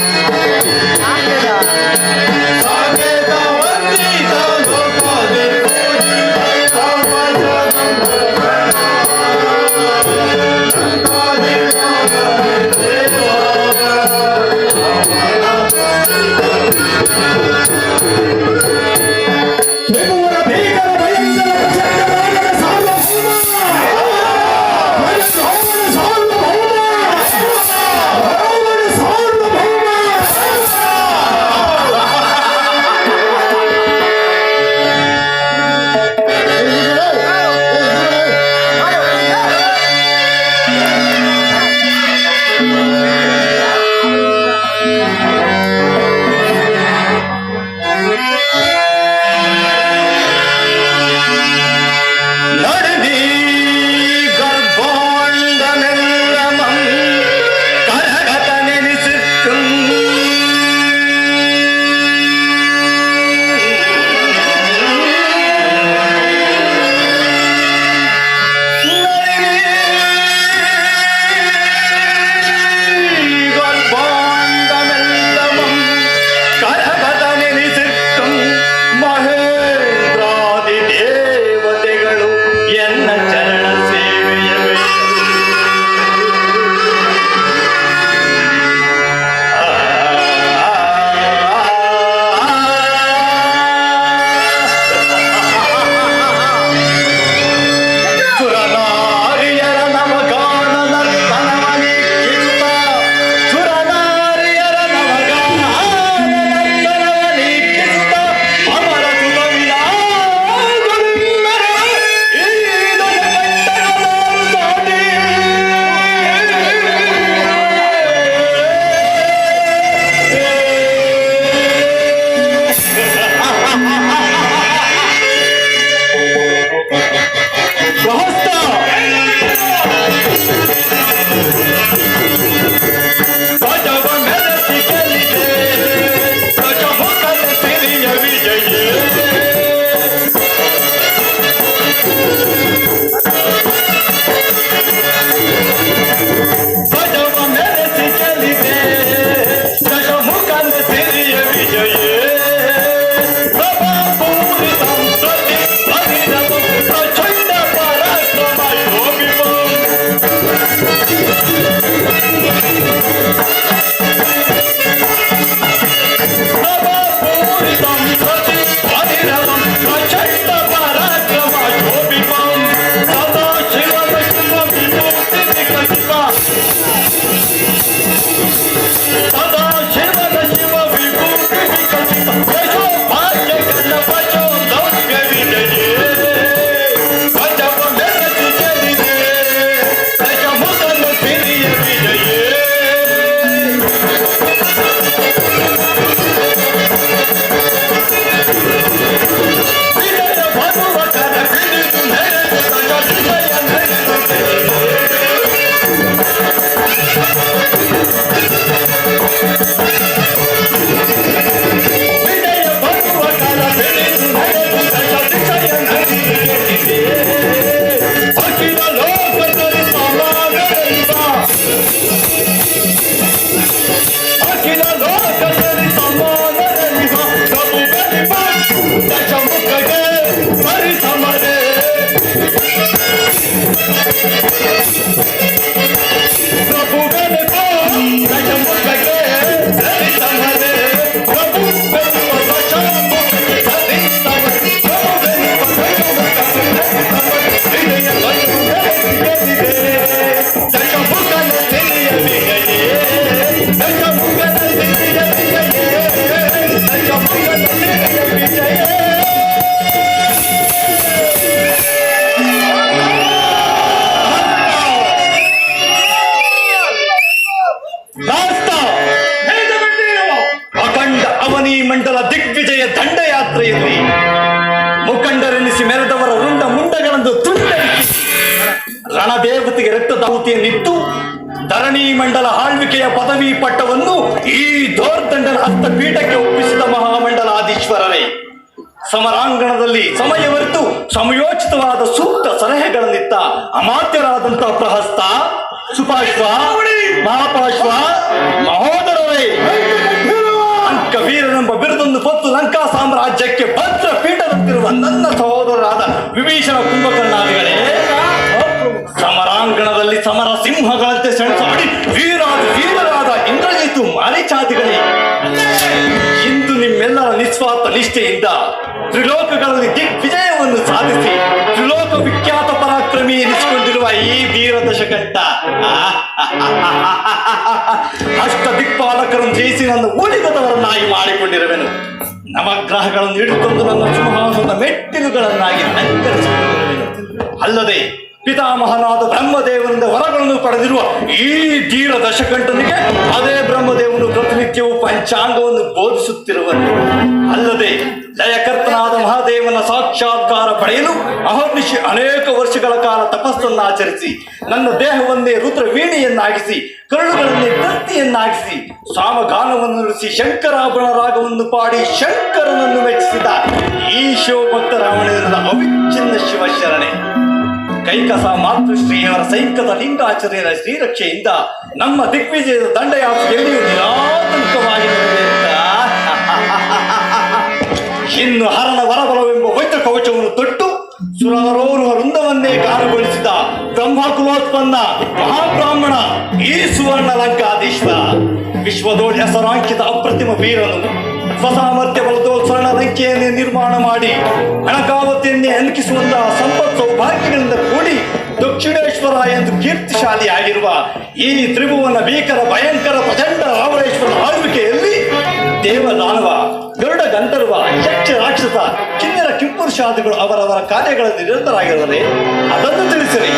After that. Lord. ಮುಖಂಡರೆನಿಸಿ ಮೆರೆದವರ ರುಂಡ ಮುಂಡಗಳನ್ನು ತುಂಡ ರಣದೇವತೆಗೆ ರಕ್ತ ದಾಹುತಿಯನ್ನಿಟ್ಟು ಧರಣಿ ಮಂಡಲ ಆಳ್ವಿಕೆಯ ಪದವಿ ಪಟ್ಟವನ್ನು ಈ ದೋರ್ದಂಡನ ಹಸ್ತಪೀಠಕ್ಕೆ ಒಪ್ಪಿಸಿದ ಮಹಾಮಂಡಲ ಆದೀಶ್ವರನೇ ಸಮರಾಂಗಣದಲ್ಲಿ ಸಮಯವರೆತು ಸಮಯೋಚಿತವಾದ ಸೂಕ್ತ ಸಲಹೆಗಳನ್ನಿತ್ತ ಅಮಾತ್ಯರಾದಂತಹ ಪ್ರಹಸ್ತ ಸುಪಾಶ್ವ, ಮಹಾಪಾಶ್ವ, ಮಹೋದರವೇ ಕಬೀರನೆಂಬ ಬಿರುದನ್ನು ಪತ್ತು ಲಂಕಾ ಸಾಮ್ರಾಜ್ಯಕ್ಕೆ ನನ್ನ ಸಹೋದರರಾದ ವಿಭೀಷಣ ಕುಂಭಕರ್ಣಾದಿಗಳೇ, ಸಮರಾಂಗಣದಲ್ಲಿ ಸಮರ ಸಿಂಹಗಳಂತೆ ಸೆಣಸಾಡಿ ವೀರಾದ ವೀರರಾದ ಇಂದ್ರಜಿತು ಮಾರಿಚಾದಿಗಳೇ. ಇಂದು ನಿಮ್ಮೆಲ್ಲರ ನಿಸ್ವಾರ್ಥ ನಿಷ್ಠೆಯಿಂದ ತ್ರಿಲೋಕಗಳಲ್ಲಿ ದಿಗ್ವಿಜಯವನ್ನು ಸಾಧಿಸಿ, ತ್ರಿಲೋಕ ವಿಖ್ಯಾತ ಈ ವೀರ ಅಷ್ಟ ದಿಕ್ಪಾಲಕರನ್ನು ಜಯಿಸಿ ನನ್ನ ಓಡಿಗದವರನ್ನಾಗಿ ಮಾಡಿಕೊಂಡಿರುವೆನು. ನವಗ್ರಹಗಳನ್ನು ಹಿಡಿದುಕೊಂಡು ನನ್ನ ಸಿಂಹಾಸನದ ಮೆಟ್ಟಿಲುಗಳನ್ನಾಗಿ ಅಲಂಕರಿಸಿಕೊಂಡಿರುವೆನು. ಅಲ್ಲದೆ ಪಿತಾಮಹನಾದ ಬ್ರಹ್ಮದೇವನಿಂದ ವರಗಳನ್ನು ಪಡೆದಿರುವ ಈ ಧೀರ ದಶಕಂಠನಿಗೆ ಅದೇ ಬ್ರಹ್ಮದೇವನು ಪ್ರತಿನಿತ್ಯವೂ ಪಂಚಾಂಗವನ್ನು ಬೋಧಿಸುತ್ತಿರುವನು. ಅಲ್ಲದೆ ಲಯಕರ್ತನಾದ ಮಹಾದೇವನ ಸಾಕ್ಷಾತ್ಕಾರ ಪಡೆಯಲು ಅಹರ್ನಿಶಿ ಅನೇಕ ವರ್ಷಗಳ ಕಾಲ ತಪಸ್ಸನ್ನು ಆಚರಿಸಿ, ನನ್ನ ದೇಹವನ್ನೇ ರುದ್ರ ವೀಣೆಯನ್ನಾಗಿಸಿ ಕರುಳುಗಳನ್ನೇ ಕತ್ತಿಯನ್ನಾಗಿಸಿ, ಸಾಮಗಾನವನ್ನು ನುಡಿಸಿ, ಶಂಕರಾಭರಣ ರಾಗವನ್ನು ಪಾಡಿ ಶಂಕರನನ್ನು ಮೆಚ್ಚಿಸಿದ ಈ ಶಿವಭಕ್ತ ರಾವಣನ ಅವಿಚ್ಛಿನ್ನ ಶಿವಶರಣೆ. ಕೈಕಸ ಮಾತೃಶ್ರೀಯವರ ಸೈಕದ ಲಿಂಗಾಚರಣೆಯ ಶ್ರೀರಕ್ಷೆಯಿಂದ ನಮ್ಮ ದಿಗ್ವಿಜಯದ ದಂಡಯಾತ್ರೆಯಲ್ಲಿ ನಿರಾತಂಕವಾಗಿ ನಡೆದಿದ್ದ ಇನ್ನು ಹರಣ ವರಬಲವೆಂಬ ವೈದ್ಯ ಕವಚವನ್ನು ತೊಟ್ಟು ಸುರವರೋರುವ ವೃಂದವನ್ನೇ ಕಾರುಗೊಳಿಸಿದ ಬ್ರಹ್ಮಕುಲೋತ್ಪನ್ನ ಮಹಾಬ್ರಾಹ್ಮಣ ಈ ಸುವರ್ಣ ಲಂಕಾಧೀಶ್ವರ ವಿಶ್ವದೋಳಿ ಹೆಸರಾಂಕಿತ ಅಪ್ರತಿಮ ವೀರನು ಸ್ವಸಾಮರ್ಥ್ಯ ಬಲದೋ ಸ್ವರ್ಣ ಲಂಕೆಯನ್ನೇ ನಿರ್ಮಾಣ ಮಾಡಿ ಹಣಕಾವತಿಯನ್ನೇ ಅಣಕಿಸುವಂತಹ ಸಂಪತ್ ಸೌಭಾಗ್ಯಗಳಿಂದ ಕೂಡಿ ದಕ್ಷಿಣೇಶ್ವರ ಎಂದು ಕೀರ್ತಿಶಾಲಿಯಾಗಿರುವ ಈ ತ್ರಿಭುವನ ಭೀಕರ ಭಯಂಕರ ಪ್ರಚಂಡ ರಾವಣೇಶ್ವರ ಆಳ್ವಿಕೆಯಲ್ಲಿ ದೇವದಾನವ ಗರುಡ ಗಂಧರ್ವ ಯಕ್ಷ ರಾಕ್ಷಸ ಕಿನ್ನರ ಕಿಂಪುರುಷಾದಿಗಳು ಅವರವರ ಕಾರ್ಯಗಳಲ್ಲಿ ನಿರತರಾಗಿರುತ್ತದೆ ಅದನ್ನು ತಿಳಿಸಿರಿ.